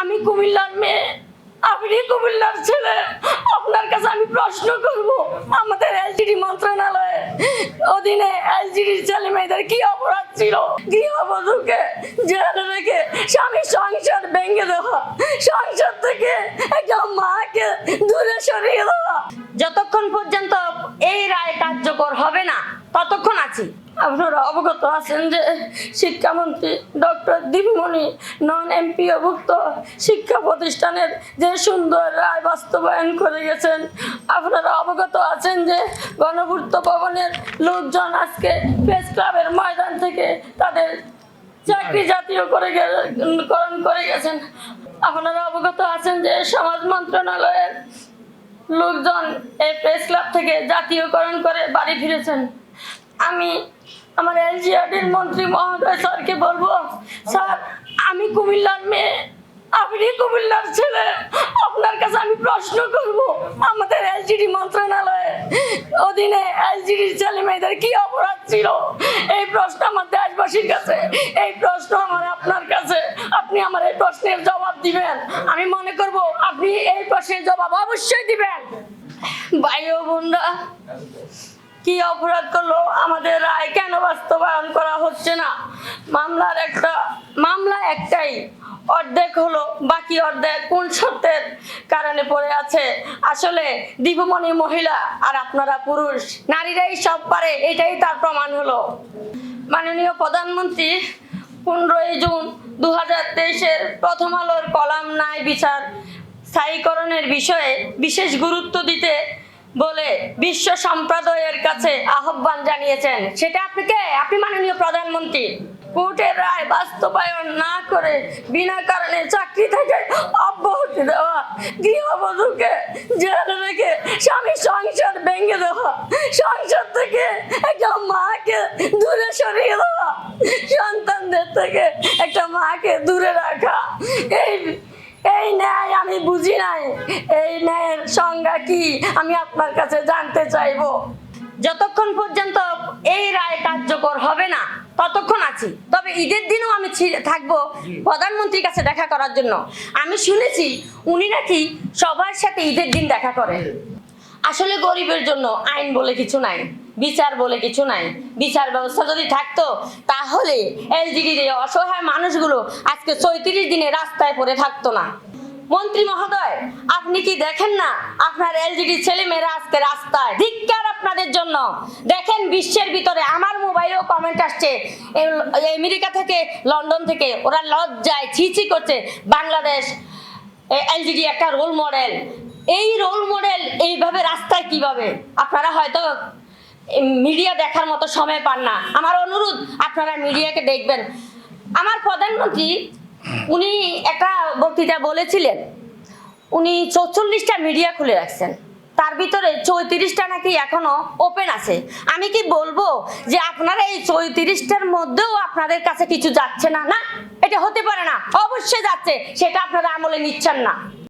আমি কুমিল্লার মেয়ে, আপনি কুমিল্লার ছেলে, আপনার কাছে আমি প্রশ্ন করব, আমাদের এলজিডি মন্ত্রণালয়ে অধীনে এলজিডির ছেলে মেয়েদের কি অপরাধ ছিল? গৃহবধূকে জেলে রেখে স্বামী সংসার ভেঙে দেওয়া, সংসার থেকে একটা মাকে দূরে সরিয়ে দেওয়া। যতক্ষণ পর্যন্ত এই রায় কার্যকর হবে না, ততক্ষণ আছি। আপনারা অবগত আছেন যে শিক্ষামন্ত্রী ডক্টর দীপমণি নন এমপিওভুক্ত শিক্ষা প্রতিষ্ঠানের যে সুন্দর রায় বাস্তবায়ন করে গেছেন, আপনারা অবগত আছেন যে গণপূর্ত ভবনের লোকজন আজকে প্রেস ক্লাবের ময়দান থেকে তাদের চাকরি জাতীয় করে করণ করে গেছেন। আপনারা অবগত আছেন যে সমাজ মন্ত্রণালয়ের লোকজন এই প্রেস ক্লাব থেকে জাতীয়করণ করে বাড়ি ফিরেছেন। আমি আমার এলজিআরডির মন্ত্রী মহোদয় স্যারকে বলব, স্যার, আমি কুমিল্লার মেয়ে, আপনি কুমিল্লার ছেলে, আপনার কাছে আমি প্রশ্ন করব, আমাদের এলজিডি মন্ত্রণালয়ে অধীনে এলজিডির ছেলে মেয়েদের কি অপরাধ ছিল? এই প্রশ্ন আমার দেশবাসীর কাছে, এই প্রশ্ন আমার আপনার কাছে, আপনি আমার এই প্রশ্নের জবাব দিবেন। আমি মনে করব, আপনি এই প্রশ্নের জবাব অবশ্যই দিবেন। ভাই বোনরা কি অপরাধ করল? আমাদের রায় কেন বাস্তবায়ন করা হচ্ছে না? মামলার একটা, মামলা একটাই অর্ধেক হলো, বাকি অর্ধেক কোন সত্যের কারণে পড়ে আছে? আসলে দীপমণি মহিলা আর আপনারা পুরুষ, নারীরাই সব পারে, এটাই তার প্রমাণ হলো। মাননীয় প্রধানমন্ত্রী, পনেরোই জুন দু হাজার তেইশের প্রথম আলোর কলাম নাই বিচার স্থায়ীকরণের বিষয়ে বিশেষ গুরুত্ব দিতে বলে বিশ্ব সম্প্রদায়ের কাছে আহ্বান জানিয়েছেন। সেটা আপনি কে? আপনি মাননীয় প্রধানমন্ত্রী। কোর্টের রায় বাস্তবায়ন না করে বিনা কারণে চাকরি থেকে অব্যাহতি দেওয়া, গৃহবধূকে জেলে রেখে স্বামী সংসার ভেঙে দেওয়া সংসার থেকে একটা মাকে দূরে সরিয়ে দেওয়া, সন্তানদের থেকে একটা মাকে দূরে রাখা, এই এই ন্যায় আমি বুঝি নাই। এই ন্যায়ের সংজ্ঞা কি? আমি আপনার কাছে জানতে চাইব। যতক্ষণ পর্যন্ত এই রায় কার্যকর হবে না, ততক্ষণ আছি। তবে ঈদের দিনও আমি থাকব প্রধানমন্ত্রীর কাছে দেখা করার জন্য। আমি শুনেছি, উনি নাকি সবার সাথে ঈদের দিন দেখা করেন। আসলে গরিবের জন্য আইন বলে কিছু নাই, বিচার বলে কিছু নাই। বিচার ব্যবস্থা যদি থাকতো, তাহলে এলজিডির অসহায় মানুষগুলো আজকে চৌত্রিশ দিনে রাস্তায় পড়ে থাকতো না। মন্ত্রী মহোদয়, আপনি কি দেখেন না আপনার এলজিডি ছেলে মেয়েরা আজকে রাস্তায়? ধিক্কার আপনাদের জন্য। দেখেন বিশ্বের ভিতরে আমার মোবাইলেও কমেন্ট আসছে আমেরিকা থেকে, লন্ডন থেকে, ওরা লজ্জায় ছিছি করছে, বাংলাদেশ এলজিডি একটা রোল মডেল এই রোল মডেল এইভাবে রাস্তায় কীভাবে? আপনারা হয়তো মিডিয়া দেখার মতো সময় পান না। আমার অনুরোধ, আপনারা মিডিয়াকে দেখবেন। আমার প্রধানমন্ত্রী, উনি একটা বক্তৃতা বলেছিলেন, উনি চৌচল্লিশটা মিডিয়া খুলে রাখছেন। তার ভিতরে চৌত্রিশটা নাকি এখনও ওপেন আছে। আমি কি বলব যে আপনারা এই চৌত্রিশটার মধ্যেও আপনাদের কাছে কিছু যাচ্ছে না না? এটা হতে পারে না। অবশ্যই যাচ্ছে। সেটা আপনারা আমলে নিচ্ছেন না।